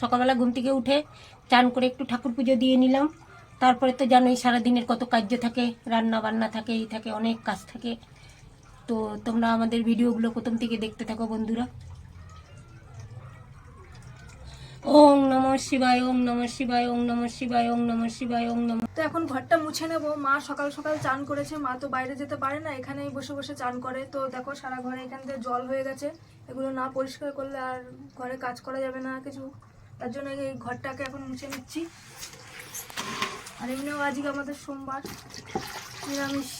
সকালবেলা ঘুম থেকে উঠে চান করে একটু ঠাকুর পুজো দিয়ে নিলাম। তারপরে তো জানোই সারাদিনের কত কার্য থাকে রান্না বান্না থাকে, এই থাকে, অনেক কাজ থাকে। তো তোমরা আমাদের ভিডিওগুলো প্রথম থেকে দেখতে থাকো বন্ধুরা। ওং নম শিবায় ওং নম শিবায় ওং নম শিবায় ওং নম শিবায় ওং নম তো এখন ঘরটা মুছে নেব। মা সকাল সকাল চান করেছে, মা তো বাইরে যেতে পারে না, এখানেই বসে বসে চান করে। তো দেখো সারা ঘরে এখান থেকে জল হয়ে গেছে, এগুলো না পরিষ্কার করলে আর ঘরে কাজ করা যাবে না কিছু। তার জন্য এই ঘরটাকে এখন মুছে নিচ্ছি। আর এমনিও আজকে আমাদের সোমবার, নিরামিষ।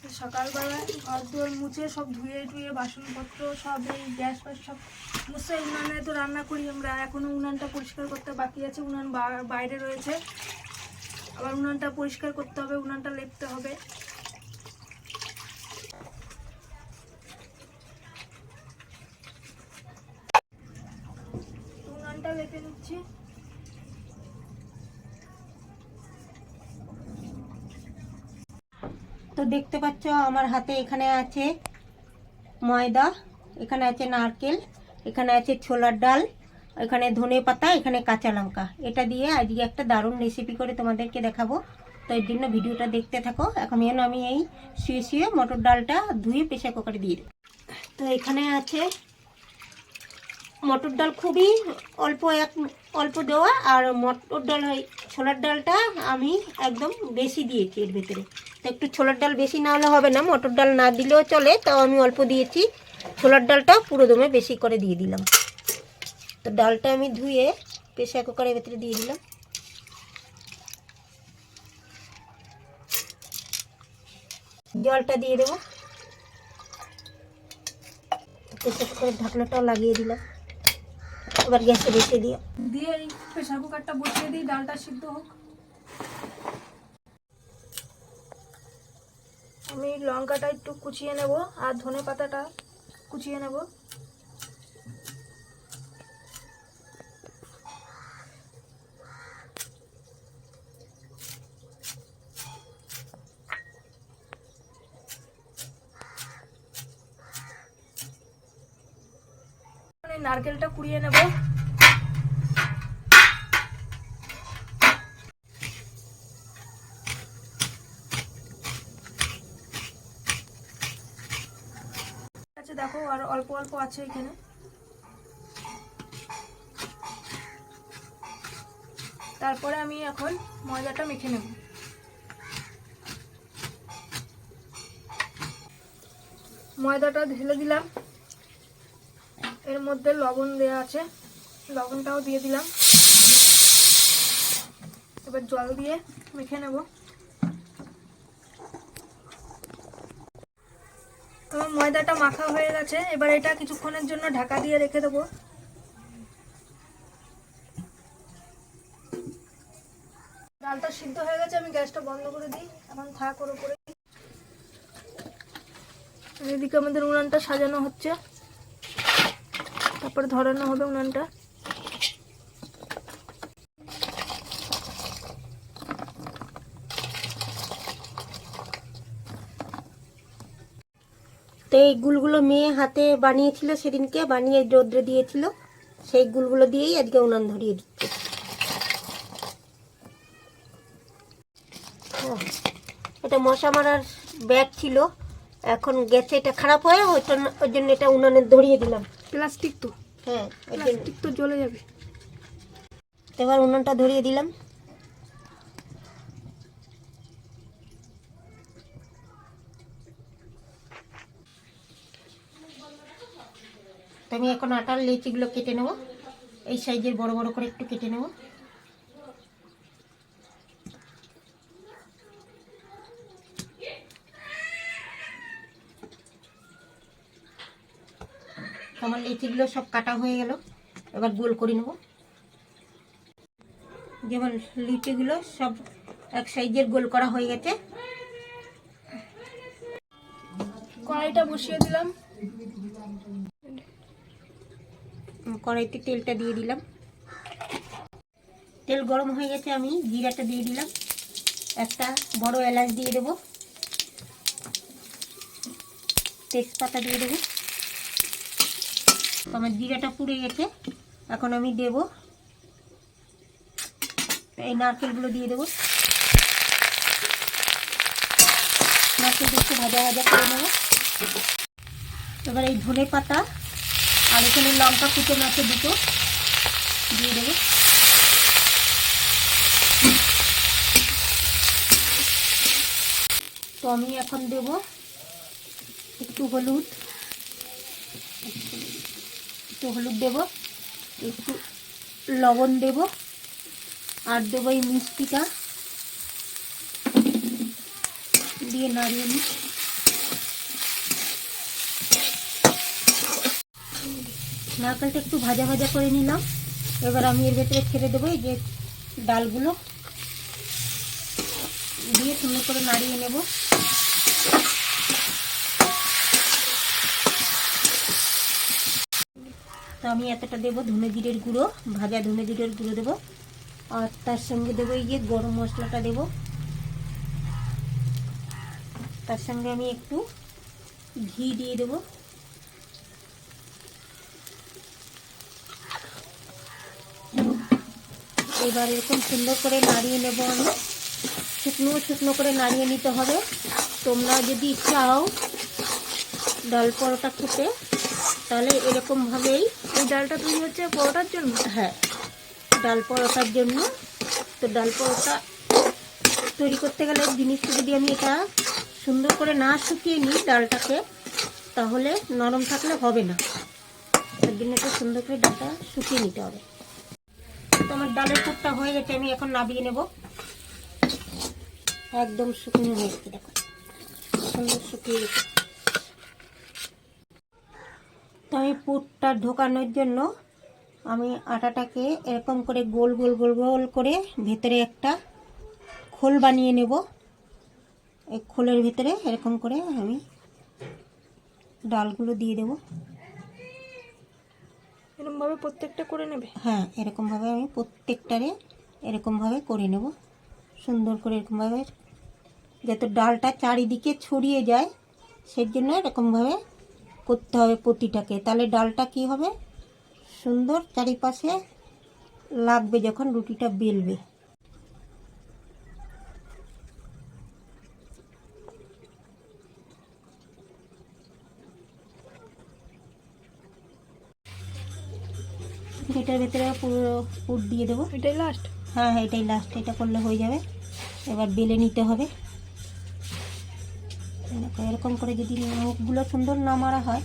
তো সকালবেলায় ঘর দুয়ার মুছে সব ধুয়ে টুয়ে বাসনপত্র, সব এই গ্যাস ফ্যাস সব মুছে। উনানে তো রান্না করি আমরা এখনও উনানটা পরিষ্কার করতে বাকি আছে, উনান বাইরে রয়েছে। আবার উনানটা পরিষ্কার করতে হবে, উনানটা লেপতে হবে। লেপে নিচ্ছি। তো দেখতে পাচ্ছ আমার হাতে এখানে আছে ময়দা, এখানে আছে নারকেল, এখানে আছে ছোলার ডাল, এখানে ধনে পাতা, এখানে কাঁচা লঙ্কা। এটা দিয়ে আজকে একটা দারুণ রেসিপি করে তোমাদেরকে দেখাবো। তো এর জন্য ভিডিওটা দেখতে থাকো। এখন আমি এই শুয়ে শুয়ে মটর ডালটা ধুয়ে প্রেশার কুকারে দিয়ে তো এখানে আছে মটর ডাল খুবই অল্প এক, অল্প দেওয়া আর মটর ডাল হয়, ছোলার ডালটা আমি একদম বেশি দিয়েছি এর ভেতরে। তো একটু ছোলার ডাল বেশি না হলে হবে না, মটর ডাল না দিলেও চলে, তাও আমি অল্প দিয়েছি। ছোলার ডালটা পুরো দমে বেশি করে দিয়ে দিলাম। তো ডালটা আমি ধুয়ে প্রেশার কুকারের ভেতরে দিয়ে দিলাম। জলটা দিয়ে দেবো। প্রেশার কুকারের ঢাকনাটাও লাগিয়ে দিলাম। এবার গ্যাসে বসিয়ে দিও। দিয়ে এই প্রেশার কুকারটা বসিয়ে দিই, ডালটা সিদ্ধ হোক। আমি লঙ্কাটা একটু কুচিয়ে নেব আর ধনে পাতাটা কুচিয়ে নেব। এই নারকেলটা কুড়িয়ে নেব। আছে দেখো, আর অল্প অল্প আছে এখানে। তারপরে আমি এখন ময়দাটা মেখে নেব। ময়দাটা ঢেলে দিলাম। এর মধ্যে লবণ দেওয়া আছে। লবণটাও দিয়ে দিলাম। এবার জল দিয়ে মেখে নেব। আমার ময়দাটা মাখা হয়ে গেছে। এবার এটা কিছুক্ষণের জন্য ঢাকা দিয়ে রেখে দেবো। ডালটা সিদ্ধ হয়ে গেছে, আমি গ্যাসটা বন্ধ করে দিই। এখন থাক, ওর উপরে এদিকে আমাদের উনানটা সাজানো হচ্ছে। তারপরে ধরানো হবে উনানটা। তো এই গুলগুলো মেয়ে হাতে বানিয়েছিল সেদিনকে বানিয়ে রোদ্রে দিয়েছিল। সেই গুলগুলো দিয়েই আজকে উনান ধরিয়ে দিচ্ছে। ও, এটা মশা মারার ব্যাগ ছিল। এখন গেছে এটা খারাপ হয়ে ওই জন্য এটা উনানে ধরিয়ে দিলাম। প্লাস্টিক তো। হ্যাঁ প্লাস্টিক তো জ্বলে যাবে। এবার উনুনটা ধরিয়ে দিলাম। তো আমি এখন আটার লেচিগুলো কেটে নেব। এই সাইজের বড় বড় করে একটু কেটে নেব। আমার লেচিগুলো সব কাটা হয়ে গেল। এবার গোল করে নেব। যেমন লিচিগুলো সব এক সাইজের গোল করা হয়ে গেছে। কড়াইটা বসিয়ে দিলাম। কড়াইতে তেলটা দিয়ে দিলাম। তেল গরম হয়ে গেছে আমি জিরাটা দিয়ে দিলাম। একটা বড় এলাচ দিয়ে দেবো। তেজপাতা দিয়ে দেবো। আমার জিরাটা পুড়ে গেছে। এখন আমি দেব। এই নারকেলগুলো দিয়ে দেবো। নারকেল একটু ভাজা ভাজা করে নেব। এবার এই ধনে পাতা আর এখানে লঙ্কা কুচনো আছে দুটো দিয়ে দেবো। তো আমি এখন দেব একটু হলুদ। একটু হলুদ দেব, একটু লবণ দেব, আর দেবো এই মিষ্টিটা। দিয়ে নাড়িয়ে নিই। নারকেলটা একটু ভাজা ভাজা করে নিলাম। এবার আমি এর ভেতরে ছেড়ে দেবো যে ডালগুলো। দিয়ে সুন্দর করে নাড়িয়ে নেব। আমি এতটা দেবো ধনে জিরের গুঁড়ো, ভাজা ধনে জিরের গুঁড়ো দেবো। আর তার সঙ্গে দেবো এই যে গরম মশলাটা দেবো। তার সঙ্গে আমি একটু ঘি দিয়ে দেবো। এবার এরকম সুন্দর করে নাড়িয়ে নেব আমি। শুকনো শুকনো করে নাড়িয়ে নিতে হবে। তোমরা যদি চাও ডাল পরোটা খেতে, তাহলে এরকমভাবেই এই ডালটা তৈরি হচ্ছে পরোটার জন্য? হ্যাঁ। ডাল পরোটার জন্য। তো ডাল পরোটা তৈরি করতে গেলে জিনিসটা যদি আমি এটা সুন্দর করে না শুকিয়ে নিই ডালটাকে, তাহলে নরম থাকলে হবে না। তার জন্য এটা সুন্দর করে ডালটা শুকিয়ে নিতে হবে। তো আমার ডালের পুরটা হয়ে গেছে, আমি এখন নাবিয়ে নেব। একদম শুকনো হয়ে গেছে, দেখো। সুন্দর শুকিয়ে গেছে। তো আমি পুরটা ঢোকানোর জন্য আমি আটাটাকে এরকম করে গোল গোল গোল গোল করে ভেতরে একটা খোল বানিয়ে নেব। এই খোলের ভেতরে এরকম করে আমি ডালগুলো দিয়ে দেব। এরকম ভাবে প্রত্যেকটা করে নেবে? হ্যাঁ এরকমভাবে আমি প্রত্যেকটারে এরকমভাবে করে নেব। সুন্দর করে এরকমভাবে যাতে ডালটা চারিদিকে ছড়িয়ে যায় সেই জন্য এরকমভাবে করতে হবে প্রতিটাকে তাহলে ডালটা কি হবে? সুন্দর চারিপাশে লাগবে যখন রুটিটা বেলবে। এটার ভেতরে পুরো পুর দিয়ে দেবো। এটাই লাস্ট হ্যাঁ হ্যাঁ এটাই লাস্ট এটা করলে হয়ে যাবে। এবার বেলে নিতে হবে। দেখো, এরকম করে যদি মুখগুলো সুন্দর না মারা হয়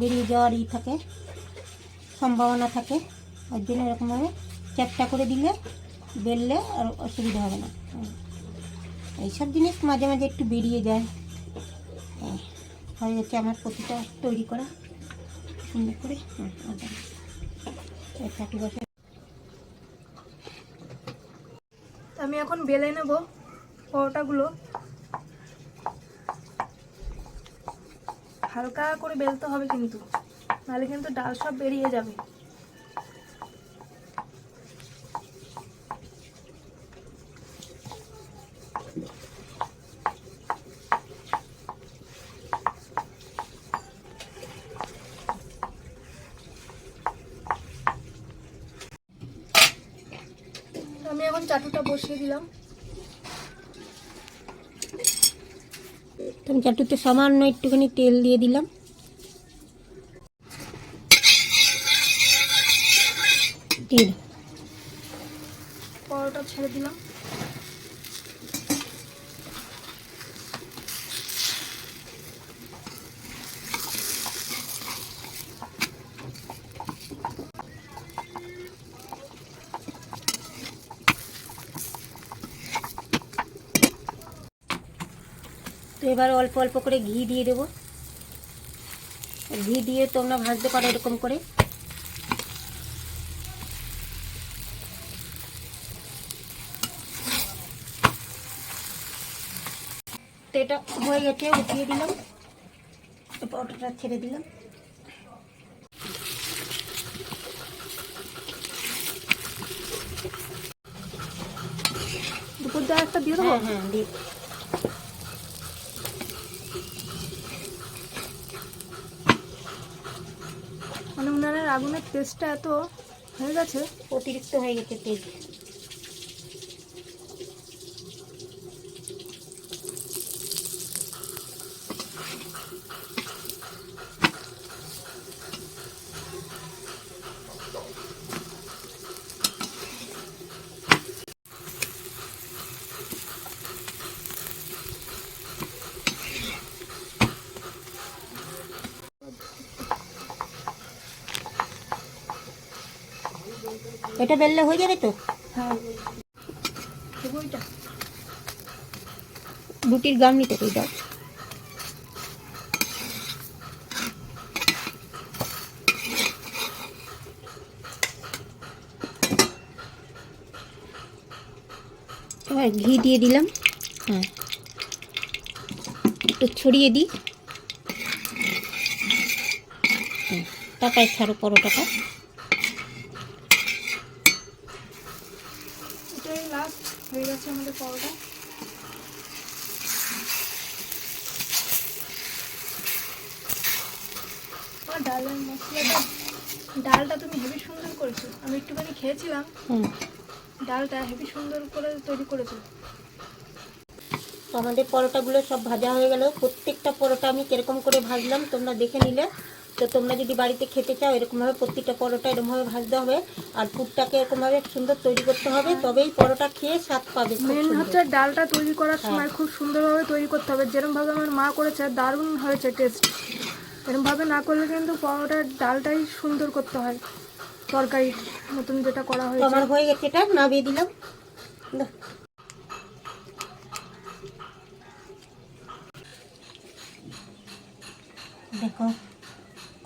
বেরিয়ে যাওয়ার ই থাকে সম্ভাবনা থাকে ওর জন্য এরকমভাবে চ্যাপটা করে দিলে বেললে আর অসুবিধা হবে না। এইসব জিনিস মাঝে মাঝে একটু বেরিয়ে যায়। হয়ে যাচ্ছে আমার প্রতিটা তৈরি করা। সুন্দর করে বসে। আমি এখন বেলে নেব পরোটাগুলো। হালকা করে বেলতে হবে কিন্তু। নাহলে কিন্তু ডাল সব বেরিয়ে যাবে। আমি এখন চাটুটা বসিয়ে দিলাম। আমি চাটুতে সামান্য একটুখানি তেল দিয়ে দিলাম। তেল। পরোটা ছেড়ে দিলাম। এবার অল্প অল্প করে ঘি দিয়ে দেবো। ঘি দিয়ে তোমরা ভাজতে পারো এরকম করে। তো এটা হয়ে গেছে উঠিয়ে দিলাম। পরোটাটা ছেড়ে দিলাম। দুপুর দিয়ে একটা দিয়ে দেবো? হ্যাঁ হ্যাঁ দিয়ে মানে মনে হয় আগুনের তেজটা এত হয়ে গেছে অতিরিক্ত হয়ে গেছে তেল এটা বেললে হয়ে যাবে তো? হ্যাঁ। ওইটা রুটির গামলিতে তুই দাও। এবার ঘি দিয়ে দিলাম। হ্যাঁ। একটু ছড়িয়ে দিই। হুম, তারপরে ছাড়ো পরোটাটা এটাই লাস্ট হয়ে গেছে আমাদের পরোটা। ডালের মশলাটা ডালটা তুমি হেভি সুন্দর করেছ। আমি একটুখানি খেয়েছিলাম। ডালটা হেভি সুন্দর করে তৈরি করেছ। আমাদের পরোটাগুলো সব ভাজা হয়ে গেল। প্রত্যেকটা পরোটা আমি কীরকম করে ভাজলাম তোমরা দেখে নিলে। তো তোমরা যদি বাড়িতে খেতে চাও এরকমভাবে প্রত্যেকটা পরোটা এরকমভাবে ভাজতে হবে। আর পুরটাকে এরকমভাবে সুন্দর তৈরি করতে হবে। তবেই পরোটা খেয়ে স্বাদ পাবে মেন হচ্ছে ডালটা তৈরি করার সময় খুব সুন্দরভাবে তৈরি করতে হবে। যেরকমভাবে আমার মা করেছে দারুণ হয়েছে টেস্ট এরকমভাবে না করলে কিন্তু পরোটার ডালটাই সুন্দর করতে হয়। তরকারি মতন যেটা করা হয়েছে। আমার হয়ে গেছে এটা নামিয়ে দিলাম। দেখো।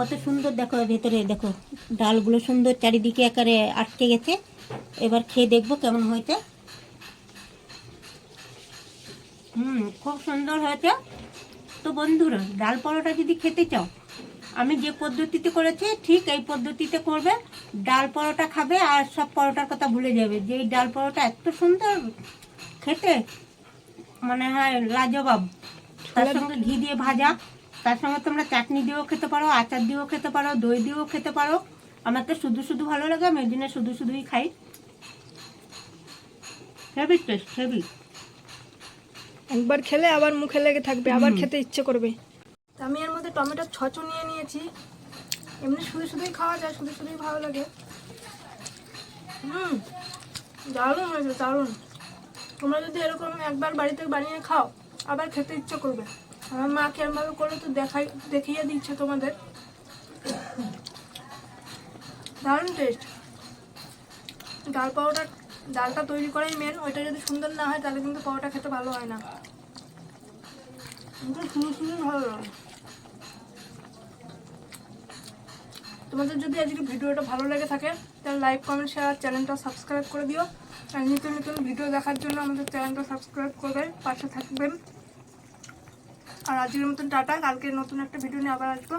কত সুন্দর দেখো ভেতরে দেখো ডালগুলো সুন্দর চারিদিকে একারে আটকে গেছে। এবার খেয়ে দেখব কেমন হয়েছে। হুম খুব সুন্দর হয়েছে। তো বন্ধুরা ডাল পরোটা যদি খেতে চাও আমি যে পদ্ধতিতে করেছি ঠিক এই পদ্ধতিতে করবে। ডাল পরোটা খাবে আর সব পরোটার কথা ভুলে যাবে। যে এই ডাল পরোটা এত সুন্দর খেতে মানে হয় লাজবাব। তার সঙ্গে ঘি দিয়ে ভাজা। তার সঙ্গে তোমরা চাটনি দিয়েও খেতে পারো আচার দিয়েও খেতে পারো দই দিয়েও খেতে পারো। আমার তো শুধু শুধু ভালো লাগে আমি ওই দিনে শুধু শুধুই খাই। হেভি টেস্ট হেভি একবার খেলে আবার মুখে লেগে থাকবে আবার খেতে ইচ্ছে করবে। তা আমি এর মধ্যে টমেটোর ছচও নিয়ে নিয়েছি। এমনি শুধু শুধুই খাওয়া যায় শুধু শুধুই ভালো লাগে। হুম দারুণ হয়েছে দারুণ। তোমরা যদি এরকম একবার বাড়িতে বানিয়ে খাও আবার খেতে ইচ্ছে করবে। আমার মা কেরমভাবে করে তো দেখাই, দেখিয়ে দিচ্ছে তোমাদের। দারুণ টেস্ট ডাল পাউডার, ডালটা তৈরি করাই মেন ওইটা যদি সুন্দর না হয় তাহলে কিন্তু পাউডার খেতে ভালো হয় না। কিন্তু শুনে শুনে ভালো লাগে। তোমাদের যদি আজকে ভিডিওটা ভালো লেগে থাকে, তাহলে লাইক কমেন্ট শেয়ার চ্যানেলটা সাবস্ক্রাইব করে দিও। আর নতুন নতুন ভিডিও দেখার জন্য আমাদের চ্যানেলটা সাবস্ক্রাইব করবে পাশে থাকবেন। আর আজকের মতন টাটা কালকে নতুন একটা ভিডিও নিয়ে আবার আসব।